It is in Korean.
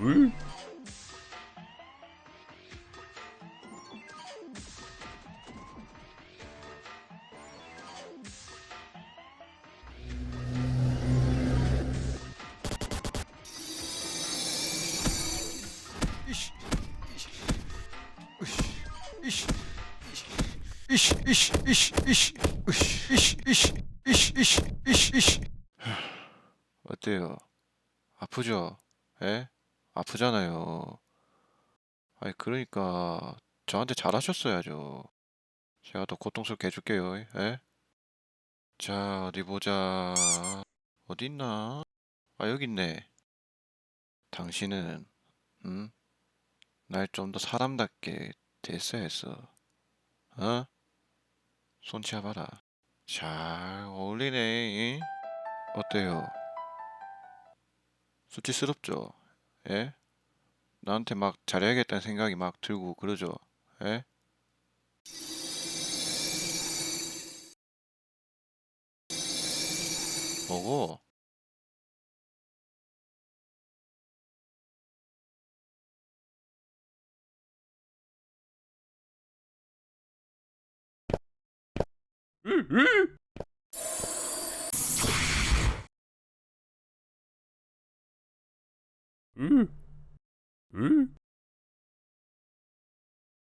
응? 어때요? 아프죠? 예? 아프잖아요. 아니 그러니까 저한테 잘하셨어야죠. 제가 더 고통스럽게 해줄게요. 예? 자 어디 보자. 어디 있나? 아 여기 있네. 당신은 응? 날 좀 더 사람답게 됐어야 했어. 어? 손 치아 봐라. 잘 어울리네. 잉? 어때요? 수치스럽죠? 예? 나한테 막 잘해야겠다는 생각이 막 들고 그러죠? 예? 뭐고? 응? 응? Mm. Mm.